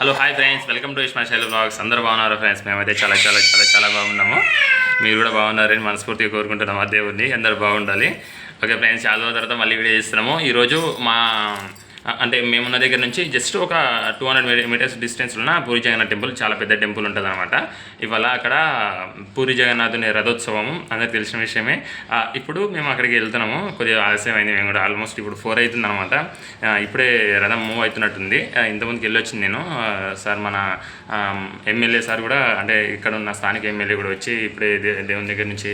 Hello hi friends welcome to Ishma Shaili blogs అందరూ బాగున్నారు friends మేమైతే చాలా చాలా చాలా చాలా బాగున్నాము. మీరు కూడా బాగున్నారని మనస్ఫూర్తిగా కోరుకుంటున్నాము. ఆ దేవుడిని అందరూ బాగుండాలి. ఓకే ఫ్రెండ్స్ చాలా రోజుల తర్వాత మళ్ళీ వీడియో చేస్తున్నాము. ఈరోజు మా అంటే మేమున్న దగ్గర నుంచి జస్ట్ ఒక టూ హండ్రెడ్ మీటర్స్ డిస్టెన్స్లో ఉన్న పూరి జగన్నాథ్ టెంపుల్ చాలా పెద్ద టెంపుల్ ఉంటుంది అనమాట ఇవాళ అక్కడ పూరి జగన్నాథుని రథోత్సవం అందరికి తెలిసిన విషయమే. ఇప్పుడు మేము అక్కడికి వెళ్తున్నాము. కొద్దిగా ఆలస్యం అయింది మేము కూడా ఆల్మోస్ట్ ఇప్పుడు ఫోర్ అవుతుంది అనమాట ఇప్పుడే రథం మూవ్ అవుతున్నట్టుంది. ఇంతమందికి ఇంతకుముందుకు వెళ్ళొచ్చింది నేను. సార్ మన ఎమ్మెల్యే సార్ కూడా అంటే ఇక్కడ ఉన్న స్థానిక ఎమ్మెల్యే కూడా వచ్చి ఇప్పుడే దే- దేవుని దగ్గర నుంచి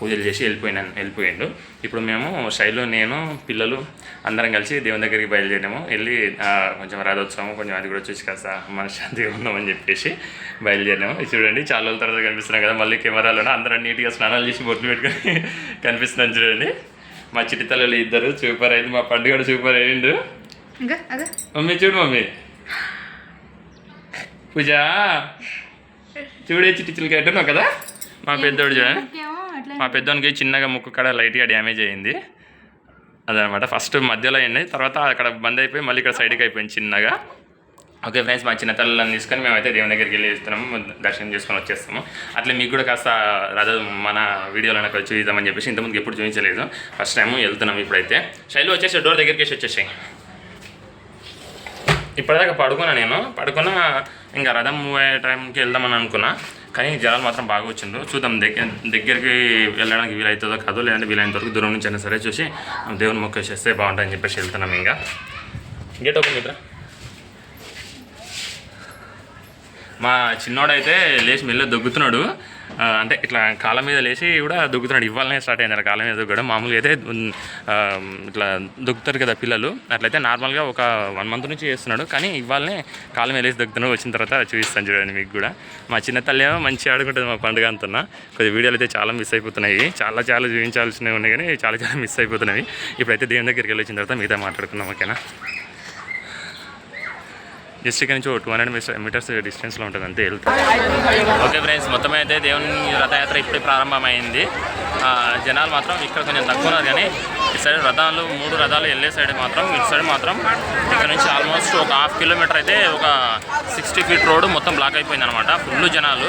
పూజలు చేసి వెళ్ళిపోయినాను వెళ్ళిపోయిండు. ఇప్పుడు మేము శైలు నేను పిల్లలు అందరం కలిసి దేవుని దగ్గరికి బయలుదేరాము వెళ్ళి కొంచెం రథోత్సవం కొంచెం అది కూడా చూసి కాస్త మనశ్శాంతిగా ఉన్నామని చెప్పేసి బయలుదేరాము చూడండి చాలా రోజుల తర్వాత కనిపిస్తున్నాం కదా మళ్ళీ కెమెరాలో అందరం నీట్గా స్నానాలు చేసి బొట్లు పెట్టుకొని కనిపిస్తున్నాం చూడండి. మా చిట్టి తల్లులు ఇద్దరు సూపర్ అయింది మా పండుగ సూపర్ అయ్యిండు. మమ్మీ చూడు మమ్మీ. పూజ చూడే చిట్టి చిలుక కదా? మా పెద్దోడు చూడండి మా పెద్దోనికి చిన్నగా ముక్కు కాడ లైట్గా డ్యామేజ్ అయింది. అదనమాట. ఫస్ట్ మధ్యలో అయింది. తర్వాత అక్కడ బంద్ అయిపోయి మళ్ళీ ఇక్కడ సైడ్కి అయిపోయింది చిన్నగా. ఓకే ఫ్రెండ్స్ మా చిన్న తల్లని తీసుకొని మేమైతే దేవుని దగ్గరికి వెళ్ళి ఇస్తున్నాము దర్శనం చేసుకొని వచ్చేస్తాము. అట్లా మీకు కూడా కాస్త రథ మన వీడియోలో నాకు చూద్దామని చెప్పేసి ఇంతకుముందు ఎప్పుడు చూపించలేదు. ఫస్ట్ టైం వెళ్తున్నాం ఇప్పుడైతే. శైలి వచ్చేసి డోర్ దగ్గరికి వేసి వచ్చేసాయి. ఇప్పటిదాకా పడుకున్నా నేను. పడుకున్నా ఇంకా రథం మూవ్ అయ్యే టైంకి వెళ్దామని అనుకున్నా. కానీ జనాలు మాత్రం బాగా వచ్చిండ్రు. చూద్దాం దగ్గర దగ్గరికి వెళ్ళడానికి వీలవుతుందో కాదో లేదంటే వీలైనంత వరకు దూరం నుంచి అయినా సరే చూసి దేవుని మొక్క చేస్తే బాగుంటుందని చెప్పేసి వెళ్తున్నాం ఇంకా. గేట్ ఓపెన్ మిత్ర మా చిన్నోడైతే లేచి మెల్ల దొగ్గుతున్నాడు అంటే ఇట్లా కాళ్ళ మీద లేచి కూడా దొగ్గుతున్నాడు ఇవ్వాలనే స్టార్ట్ అయింది కాలం కాళ్ళ మీద దొగ్గడం మామూలుగా అయితే ఇట్లా దొక్కుతారు కదా పిల్లలు. అట్లయితే నార్మల్గా ఒక వన్ మంత్ నుంచి చేస్తున్నాడు. కానీ ఇవ్వాలనే కాళ్ళ మీద లేచి దొక్కుతున్నాడు. వచ్చిన తర్వాత చూపిస్తాను చూడండి మీకు కూడా. మా చిన్న తల్లి ఏమో మంచిగా ఆడుకుంటుంది మా పండుగ అంటున్నా కొద్ది వీడియోలు అయితే చాలా మిస్ అయిపోతున్నాయి. చాలా చాలా చూపించాల్సినవి ఉన్నాయి కానీ చాలా చాలా మిస్ అయిపోతున్నాయి. ఇప్పుడైతే దేవుని దగ్గరికి వెళ్ళి వచ్చిన తర్వాత మిగతా మాట్లాడుకున్నాం ఓకేనా? జస్ట్ ఇక్కడ నుంచి టూ హండ్రెడ్ మీటర్స్ డిస్టెన్స్లో ఉంటుంది అంతే వెళ్తాం. ఓకే ఫ్రెండ్స్ మొత్తం అయితే దేవుని రథయాత్ర ఇప్పుడే ప్రారంభమైంది. జనాలు మాత్రం ఇక్కడ కొంచెం తక్కువ ఉన్నారు కానీ ఇటు సైడ్ రథాలు మూడు రథాలు వెళ్ళే సైడ్ మాత్రం ఇటు సైడ్ మాత్రం ఇక్కడ నుంచి ఆల్మోస్ట్ ఒక హాఫ్ కిలోమీటర్ అయితే ఒక సిక్స్టీ ఫీట్ రోడ్ మొత్తం బ్లాక్ అయిపోయింది అనమాట ఫుల్ జనాలు.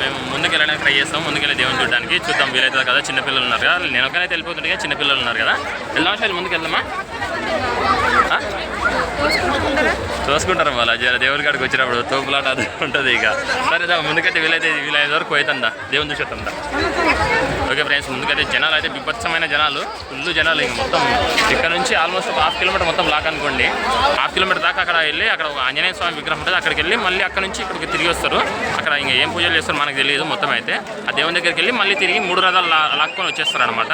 మేము ముందుకు వెళ్ళడానికి ట్రై చేస్తాం ముందుకెళ్ళి దేవుని చూడడానికి. చూద్దాం వీలవుతుంది కదా చిన్నపిల్లలు ఉన్నారు కదా. నేను ఒకనైతే వెళ్ళిపోతుంటే చిన్నపిల్లలు ఉన్నారు కదా. వెళ్దాం సార్ ముందుకు వెళ్దామా చూసుకుంటారు మళ్ళీ జర దేవుడి కాడికి వచ్చినప్పుడు తోపులాట అది ఉంటుంది ఇక. సరే దా, ముందుకైతే వీలైతే వీలైన వరకు పోతుందా దేవుని చూసేస్తుందా ఓకే ఫ్రెండ్స్ ముందుకైతే జనాలు అయితే విపత్సమైన జనాలు ఫుల్ జనాలు ఇంక మొత్తం. ఇక్కడ నుంచి ఆల్మోస్ట్ ఒక హాఫ్ కిలోమీటర్ మొత్తం లాక్ అనుకోండి. హాఫ్ కిలోమీటర్ దాకా అక్కడ వెళ్ళి అక్కడ ఒక ఆంజనేయ స్వామి విగ్రహం ఉంటుంది అక్కడికి వెళ్ళి మళ్ళీ అక్కడ నుంచి ఇక్కడికి తిరిగి వస్తారు. అక్కడ ఇంకా ఏం పూజలు చేస్తారో మనకు తెలియదు మొత్తం అయితే. ఆ దేవుని దగ్గరికి వెళ్ళి మళ్ళీ తిరిగి మూడు రథాలు లాక్కొని వచ్చేస్తారు అనమాట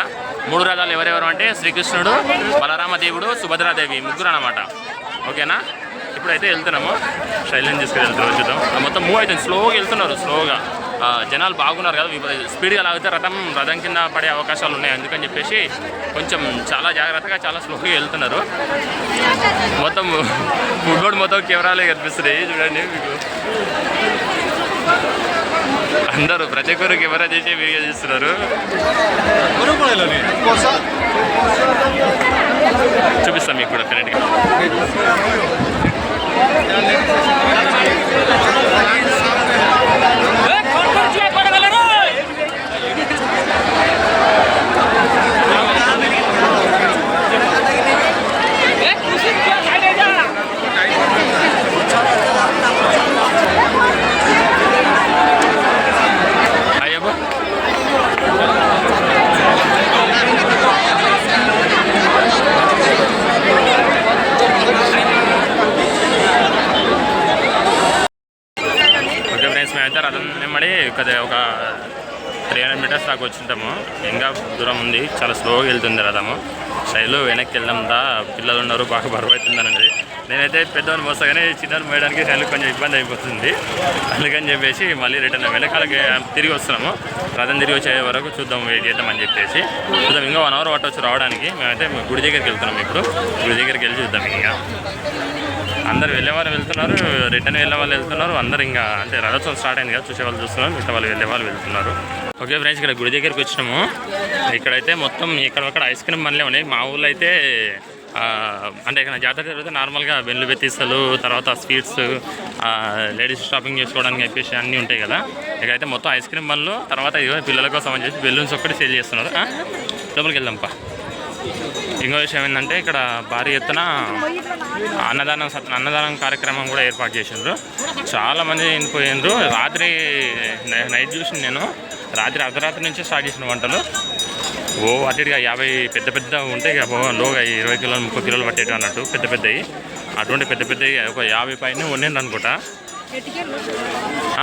మూడు రథాలు ఎవరెవరు అంటే శ్రీకృష్ణుడు బలరామదేవుడు సుభద్రాదేవి ముగ్గురు అనమాట ఓకేనా? ఇప్పుడైతే వెళ్తున్నాము. శైలిని తీసుకుని వెళ్తున్నాం చూద్దాం. మొత్తం మూవ్ అవుతుంది. స్లోగా వెళ్తున్నారు స్లోగా జనాలు బాగున్నారు కదా స్పీడ్గా లాగితే రథం రథం కింద పడే అవకాశాలు ఉన్నాయి. అందుకని చెప్పేసి కొంచెం చాలా జాగ్రత్తగా చాలా స్లోగా వెళ్తున్నారు. మొత్తం ఫుట్బోర్డ్ మొత్తం కెమెరాలే కనిపిస్తున్నాయి. చూడండి మీకు. అందరూ ప్రతి ఒక్కరు కెమెరా చేసి వీడియో చేస్తున్నారు చూపిస్తాం మీకు కూడా కరెంట్గా Let's go! ఉంది చాలా స్లోగా వెళ్తుంది రథము శైలు వెనక్కి వెళ్ళడం దా పిల్లలు ఉన్నారు బాగా బరువు అవుతుందనండి నేనైతే పెద్దవాడిని మోసగానే చిన్నవాడిని మోయడానికి శైలు కొంచెం ఇబ్బంది అయిపోతుంది. అందుకని చెప్పేసి మళ్ళీ రిటర్న్ వెనకాలకి తిరిగి వస్తున్నాము. రథం తిరిగి వచ్చే వరకు చూద్దాం వెయిట్ చేద్దామని చెప్పేసి. చూద్దాం ఇంకా వన్ అవర్ పట్టవచ్చు రావడానికి. మేమైతే గుడి దగ్గరికి వెళ్తున్నాం ఇప్పుడు. గుడి దగ్గరికి వెళ్ళి చూద్దాం ఇంకా. అందరు వెళ్ళే వాళ్ళు వెళ్తున్నారు రిటర్న్ వెళ్ళే వాళ్ళు వెళ్తున్నారు అందరు ఇంకా అంటే రథోత్సవం స్టార్ట్ అయింది కదా చూసే వాళ్ళు చూస్తున్నారు మిగతా వాళ్ళు వెళ్ళే వాళ్ళు వెళ్తున్నారు. ఓకే ఫ్రెండ్స్ ఇక్కడ గుడి దగ్గరికి వచ్చినాము. ఇక్కడైతే మొత్తం ఇక్కడ ఐస్ క్రీమ్ బండ్లే ఉన్నాయి. మా ఊళ్ళో అయితే అంటే ఇక్కడ జాతర జరిగితే నార్మల్గా బెల్లు బెత్తీసలు తర్వాత స్వీట్స్ లేడీస్ షాపింగ్ చేసుకోవడానికి చెప్పేసి అన్నీ ఉంటాయి కదా. ఇకైతే మొత్తం ఐస్ క్రీమ్ బండ్లు తర్వాత ఇదిగో పిల్లల కోసం అని చెప్పి బెలూన్స్ ఒక్కటి సేల్ చేస్తున్నారు. లోపలికి వెళ్దాంపా. ఇంకో విషయం ఏంటంటే ఇక్కడ భారీ ఎత్తున అన్నదానం సత్- అన్నదానం కార్యక్రమం కూడా ఏర్పాటు చేసిండ్రు. చాలా మంది పోయిండ్రు రాత్రి నైట్ చూసి నేను. రాత్రి అర్ధరాత్రి నుంచే స్టార్ట్ చేసిన వంటలు. ఓ అటు ఇటుగా యాభై పెద్ద పెద్ద ఉంటాయి ఇక లోగా ఇరవై కిలోలు ముప్పై కిలోలు పట్టేటి అన్నట్టు పెద్ద పెద్దవి. అటువంటి పెద్ద పెద్దవి ఒక యాభై పైన వండిండ్రు అనుకుంటా.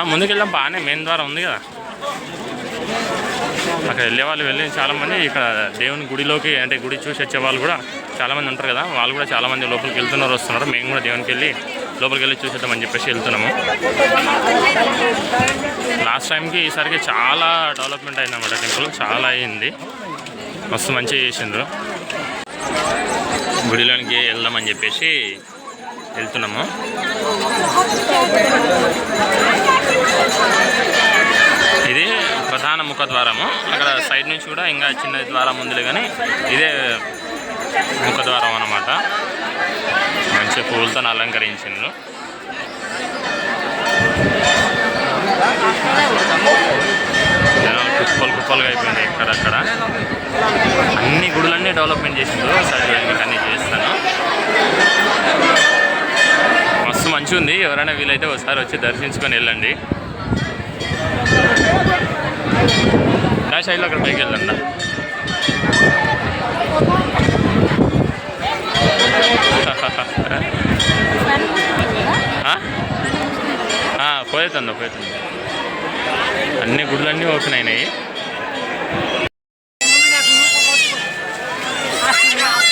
ముందుకెళ్ళాం బాగానే. మెయిన్ ద్వారా ఉంది కదా. అక్కడ వెళ్ళే వాళ్ళు వెళ్ళి చాలామంది ఇక్కడ దేవుని గుడిలోకి అంటే గుడి చూసి వచ్చే వాళ్ళు కూడా చాలామంది ఉంటారు కదా. వాళ్ళు కూడా చాలామంది లోపలికి వెళ్తున్నారు వస్తున్నారు. మేము కూడా దేవునికి వెళ్ళి లోపలికి వెళ్ళి చూసేద్దామని చెప్పేసి వెళ్తున్నాము. లాస్ట్ టైంకి ఈసారికి చాలా డెవలప్మెంట్ అయిందన్నమాట టెంపుల్ చాలా అయింది. మస్తు మంచిగా చేసిండ్రు. గుడిలోనికి వెళ్దామని చెప్పేసి వెళ్తున్నాము. ఇది ప్రధాన ముఖ ద్వారము. అక్కడ సైడ్ నుంచి కూడా ఇంకా చిన్న ద్వారం ఉంది కానీ ఇదే ముఖ ద్వారం మంచి పూలతో అలంకరించిండ్రు. జనాలు కుప్పలు కుప్పలుగా అయిపోయింది ఎక్కడక్కడ. అన్ని గుడులన్నీ డెవలప్మెంట్ చేసిండ్రు. సరే మీకు అన్నీ చేస్తాను. మస్తు మంచిగా ఉంది ఎవరైనా వీలైతే ఒకసారి వచ్చి దర్శించుకొని వెళ్ళండి. నా సైడ్లో అక్కడ పైకి వెళ్ళండి. పోయేతుంది పోయేతుంది అన్ని గుడ్లన్నీ ఓపెన్ అయినాయి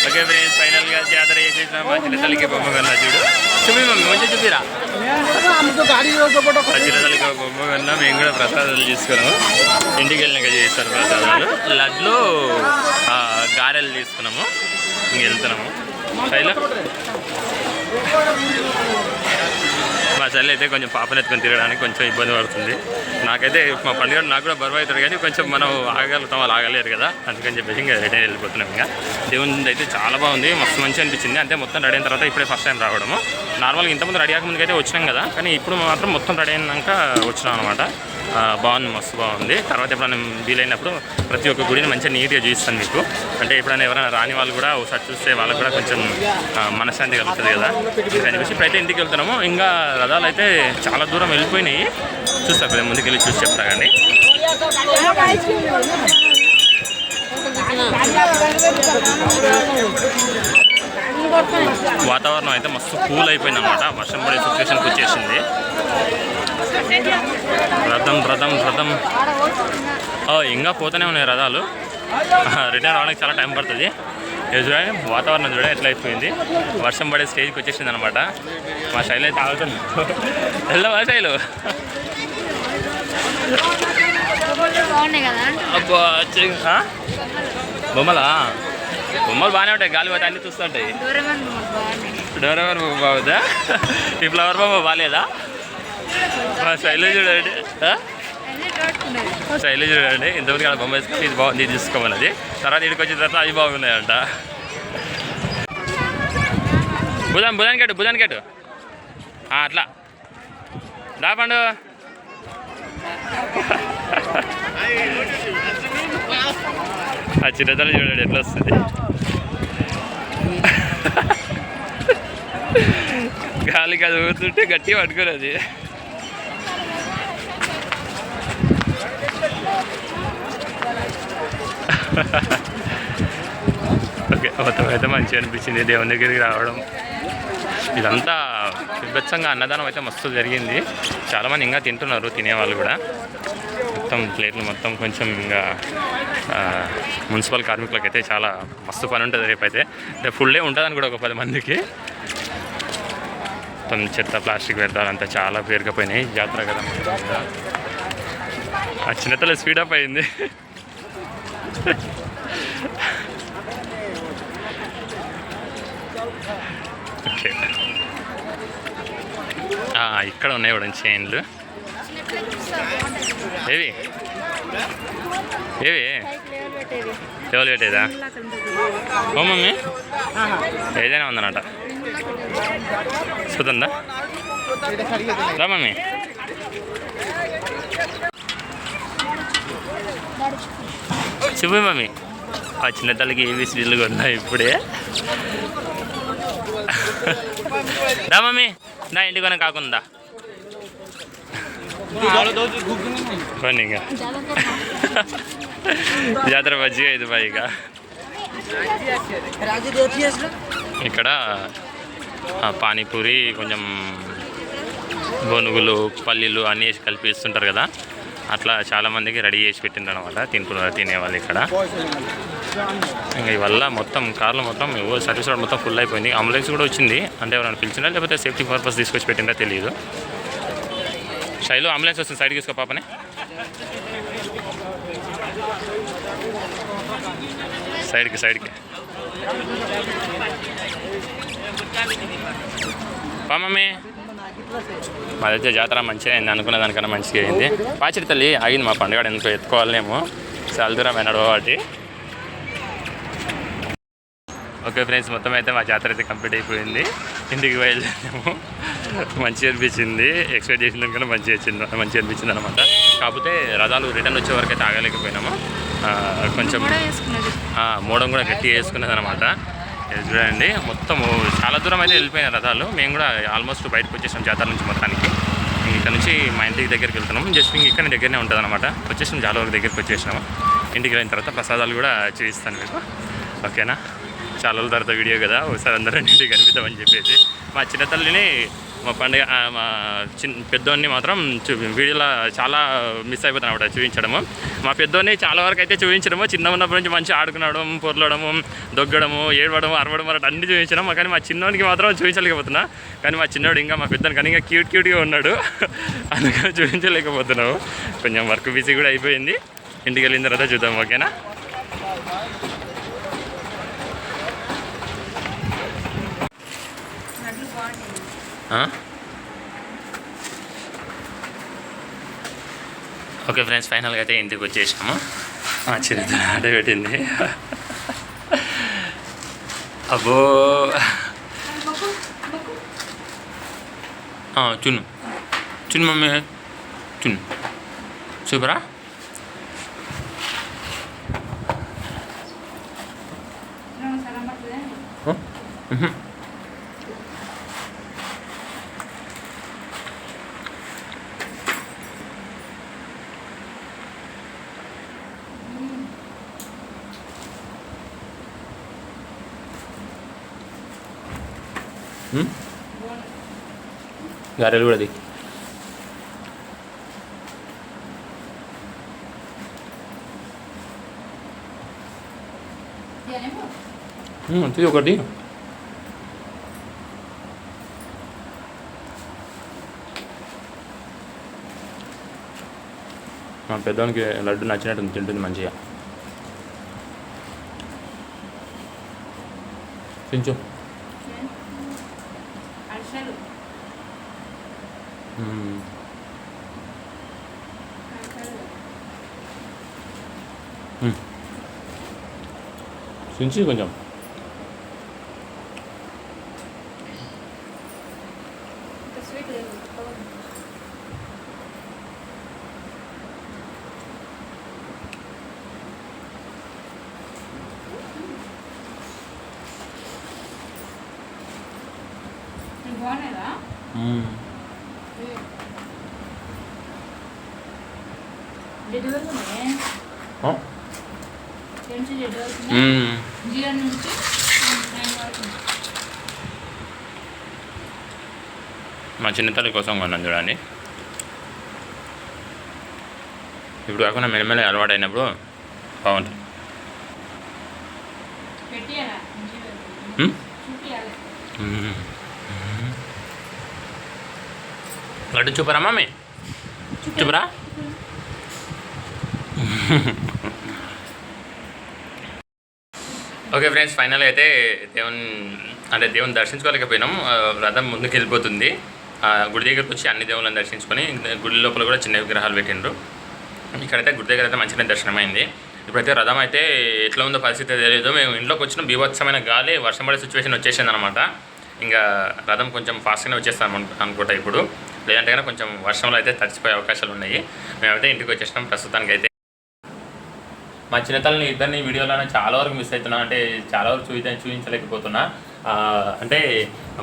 ఓకే ఫ్రెండ్స్ ఫైనల్గా జాతర చేసేసాం తల్లికి బొమ్మ కన్నా చూడు. చూపి మమ్మీ మంచిగా చూపిరా మా తల్లికి బొమ్మ కన్నా మేము కూడా ప్రసాదాలు తీసుకున్నాము. ఇంటికి వెళ్ళినాక చేస్తారు ప్రసాదాలు. లడ్లు గారెలు తీసుకున్నాము. ఇంక వెళ్తున్నాము. శైల మా చెల్లి అయితే కొంచెం పాపను ఎత్తుకొని తిరగడానికి కొంచెం ఇబ్బంది పడుతుంది. నాకైతే మా పండుగ నాకు కూడా బరువు అవుతాడు కానీ కొంచెం మనం ఆగలుగుతాం వాళ్ళు ఆగలేరు కదా. అందుకని చెప్పేసి ఇంకా రిటర్న్ వెళ్ళిపోతున్నాం ఇంకా. దేవుని అయితే చాలా బాగుంది మస్తు మంచి అనిపించింది. అంటే మొత్తం రెడీ అయిన తర్వాత ఇప్పుడే ఫస్ట్ టైం రావడము. నార్మల్గా ఇంతకుముందు రెడీ అయ్యక అయితే వచ్చినాం కదా కానీ ఇప్పుడు మాత్రం మొత్తం రెడీ అయినాక వచ్చినాం అనమాట బాగుంది మస్తు బాగుంది. తర్వాత ఎప్పుడైనా వీలైనప్పుడు ప్రతి ఒక్క గుడిని మంచిగా నీట్గా చూపిస్తాను మీకు. అంటే ఎప్పుడైనా ఎవరైనా రాని వాళ్ళు కూడా ఒకసారి చూస్తే వాళ్ళకి కూడా కొంచెం మనశ్శాంతి కలుగుతుంది కదా. అని చెప్పేసి ఇప్పుడైతే ఇంటికి వెళ్తున్నాము. ఇంకా రథాలు అయితే చాలా దూరం వెళ్ళిపోయినాయి. చూస్తా కదా ముందుకు వెళ్ళి చూసి చెప్తా కానీ. వాతావరణం అయితే మస్తు కూల్ అయిపోయింది అనమాట వర్షం పడే సిచ్యువేషన్కి వచ్చేసింది. రథం రథం రథం. ఇంకా పోతూనే ఉన్నాయి రథాలు. రిటర్న్ రావడానికి చాలా టైం పడుతుంది. చూడండి వాతావరణం చూడండి ఎట్లా అయిపోయింది. వర్షం పడే స్టేజ్కి వచ్చేసింది అనమాట మా శైలి అయితే ఆగుతుంది. వెళ్దామా శైలు. అబ్బా? బొమ్మలా? బొమ్మలు బాగానే ఉంటాయి గాలి పోతే అన్ని చూస్తుంటాయి డోరేమాన్ బొమ్మ బాగుందా? ఈ ఫ్లవర్ బొమ్మ బాగాలేదా? శైలి చూడండి. శైలి చూడండి. ఇంతమంది అక్కడ బొమ్మ వేసుకొని ఇది బాగుంది ఇది తీసుకోమన్నది తర్వాత ఇక్కడికి వచ్చిన తర్వాత అవి బాగున్నాయంట. బుధన్ బుధన్ కట్టు బుధన్ కట్టు. అట్లా. దాపండు ఆ చిన్నతల్లి చూడండి ఎట్లా వస్తుంది. గాలికి అది ఊరుతుంటే గట్టిగా పట్టుకున్నది. ఓకే మొత్తం అయితే మంచిగా అనిపించింది దేవుని దగ్గరికి రావడం. ఇదంతా విభత్సంగా అన్నదానం అయితే మస్తు జరిగింది. చాలామంది ఇంకా తింటున్నారు తినేవాళ్ళు కూడా. మొత్తం ప్లేట్లు మొత్తం కొంచెం ఇంకా మున్సిపల్ కార్మికులకైతే అయితే చాలా మస్తు పని ఉంటుంది రేపైతే. రేపు ఫుల్ డే ఉంటుందని కూడా ఒక పది మందికి. మొత్తం చెత్త ప్లాస్టిక్ వ్యర్థాలు అంతా చాలా పేరుకపోయినాయి. జాతర కదా. ఆ చిన్నతల స్పీడప్ అయింది. ఓకే. ఇక్కడ ఉన్నాయి కూడా చైన్లు ఏవి? ఏవి? లెవెల్ ఎవరు పెట్టేదా? ఓ మమ్మీ. ఏదైనా ఉందన్నట చూద్దా రా మమ్మీ. చెప్పు మమ్మీ. ఆ చిన్న తల్లికి ఏవి స్వీట్లు కొన్నా ఇప్పుడే? రా మమ్మీ. నా ఇంటికి కొన కాకుండా పోనీ ఇంకా జాతర మంచిగా ఇది పైగా ఇక్కడ పానీపూరి కొంచెం బొనుగులు పల్లీలు అన్నీ వేసి కలిపి ఇస్తుంటారు కదా అట్లా చాలామందికి రెడీ చేసి పెట్టింది అనమాట తింటున్నారు తినేవాళ్ళు ఇక్కడ ఇంకా ఇవల్ల మొత్తం కార్లు మొత్తం సర్వీస్ రోడ్ మొత్తం ఫుల్ అయిపోయింది అంబులెన్స్ కూడా వచ్చింది అంటే ఎవరైనా పిలిచినా లేకపోతే సేఫ్టీ పర్పస్ తీసుకొచ్చి పెట్టిందా తెలియదు శైలు అంబులెన్స్ వస్తుంది సైడ్కి తీసుకో పాపని. సైడ్కి సైడ్కి. పా మమ్మీ. మాదైతే జాతర మంచిగా అయింది అనుకున్న దానికన్నా మంచిగా అయింది. పాచిడి తల్లి ఆగింది మా పండుగ ఎందుకో ఎత్తుకోవాలేమో చాలా దూరం అయినాడు వాటి ఓకే ఫ్రెండ్స్ మొత్తం అయితే మా జాతర అయితే కంప్లీట్ అయిపోయింది. ఇంటికి బయలుదేరాము. మంచిగా అనిపించింది. ఎక్స్పెక్ట్ చేసిన దానికన్నా మంచిగా వచ్చింది మంచిగా అనిపించింది అనమాట కాకపోతే రథాలు రిటర్న్ వచ్చే వరకు అయితే ఆగలేకపోయినాము. కొంచెం మూడం కూడా గట్టిగా వేసుకున్నది అనమాట చూడండి మొత్తం చాలా దూరం అయితే వెళ్ళిపోయిన రథాలు. మేము కూడా ఆల్మోస్ట్ బయటకు వచ్చేసాం జాతర నుంచి మొత్తానికి. ఇంక ఇక్కడ నుంచి మా ఇంటికి దగ్గరికి వెళ్తున్నాం జస్ట్ ఇంక ఇక్కడ దగ్గరనే ఉంటుంది అనమాట వచ్చేసాం చాలా వరకు దగ్గరికి వచ్చేసినాము ఇంటికి వెళ్ళిన తర్వాత ప్రసాదాలు కూడా చూపిస్తాను మీకు. ఓకేనా? చాలా రోజుల తర్వాత వీడియో కదా ఒకసారి అందరూ ఇంటికి కనిపిద్దామని చెప్పేసి. మా చిన్న తల్లిని మా పండుగ మా చిన్న పెద్దోడిని మాత్రం చూ వీడియోలో చాలా మిస్ అయిపోతాను అనమాట చూపించడము. మా పెద్దోడిని చాలా వరకు అయితే చూపించడము. చిన్న ఉన్నప్పటి నుంచి మంచిగా ఆడుకునడం పొరలడము దొగ్గడము ఏడవడం అరవడం అన్నట్టు అన్ని చూపించడం. కానీ మా చిన్నోడికి మాత్రం చూపించలేకపోతున్నా. కానీ మా చిన్నోడు ఇంకా మా పెద్దోని కానీ ఇంకా క్యూట్ క్యూట్గా ఉన్నాడు. అందుకని చూపించలేకపోతున్నాము. కొంచెం వర్క్ బిజీ కూడా అయిపోయింది. ఇంటికి వెళ్ళిన తర్వాత చూద్దాం ఓకేనా? ఓకే ఫ్రెండ్స్ ఫైనల్గా అయితే ఇంటికి వచ్చేసాము. ఆ చిరుత ఆట పెట్టింది. అబ్బో. చున్ను చున్ను మమ్మీ. చున్ను సూపరా మ్హూ. గారెలు కూడా ది ఇది ఒకటి మా పెద్దవానికి లడ్డు నచ్చినట్టు తింటుంది మంచిగా తించు అరిసెలు మ్మ్. మ్మ్. తించి కొంచెం ఇంకా స్వీట్ లేదు డెలివరీ. జీరో నుంచి మా చిన్న తల్లి కోసం కొన్నాను చూడండి. ఇప్పుడు కాకుండా మెల్లమెల్ల అలవాటు అయినప్పుడు బాగుంటుంది. పెట్టియాలా మ్మ్? చూపియాలి మ్మ్. లడ్డు చూపరా మమ్మీ? చూపరా? ఓకే ఫ్రెండ్స్ ఫైనల్ అయితే దేవుని అంటే దేవుని దర్శించుకోలేకపోయినాం. రథం ముందుకు వెళ్ళిపోతుంది. గుడి దగ్గరకు వచ్చి అన్ని దేవుళ్ళని దర్శించుకొని గుడి లోపల కూడా చిన్న విగ్రహాలు పెట్టిండ్రు. ఇక్కడైతే గుడి దగ్గర అయితే మంచిగా దర్శనమైంది. ఇప్పుడైతే రథం అయితే ఎట్లా ఉందో పరిస్థితి తెలియదు. మేము ఇంట్లోకి వచ్చిన బీభత్సమైన గాలి వర్షం పడే సిచ్యువేషన్ వచ్చేసింది అనమాట ఇంకా రథం కొంచెం ఫాస్ట్గానే వచ్చేస్తాం అనుకుంటా ఇప్పుడు. లేదంటే కనుక కొంచెం వర్షంలో అయితే తడిచిపోయే అవకాశాలు ఉన్నాయి. మేమైతే ఇంటికి వచ్చేసినాం ప్రస్తుతానికి అయితే మా చిన్నతల్ని ఇద్దరిని వీడియోలోనే చాలా వరకు మిస్ అవుతున్నా అంటే చాలా వరకు చూపించ చూపించలేకపోతున్నా అంటే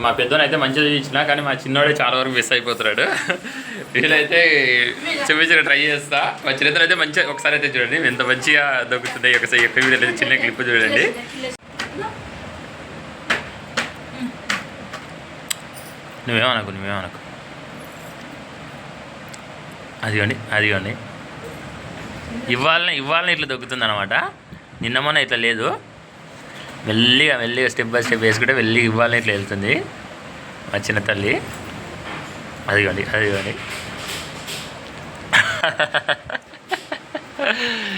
మా పెద్దోని అయితే మంచిగా చూపించిన కానీ మా చిన్నోడే చాలా వరకు మిస్ అయిపోతున్నాడు. వీళ్ళైతే చూపించిన ట్రై చేస్తా. మా చిన్నతను అయితే మంచిగా ఒకసారి అయితే చూడండి. ఎంత మంచిగా దొక్కుతుంది ఒకసారి ఎక్కువ వీడియో అయితే చిన్న క్లిప్ చూడండి. నువ్వేమనకు నువ్వేమనకు? అదిగోండి అదిగోండి ఇవ్వాలని ఇవ్వాలని ఇట్లా దొక్కుతుంది అనమాట నిన్న మొన్న ఇట్లా లేదు. మెల్లిగా మెల్లిగా స్టెప్ బై స్టెప్ వేసుకుంటే మెల్లిగా ఇవ్వాలని ఇట్లా వెళ్తుంది. మా చిన్న తల్లి. అదిగోండి అదిగోండి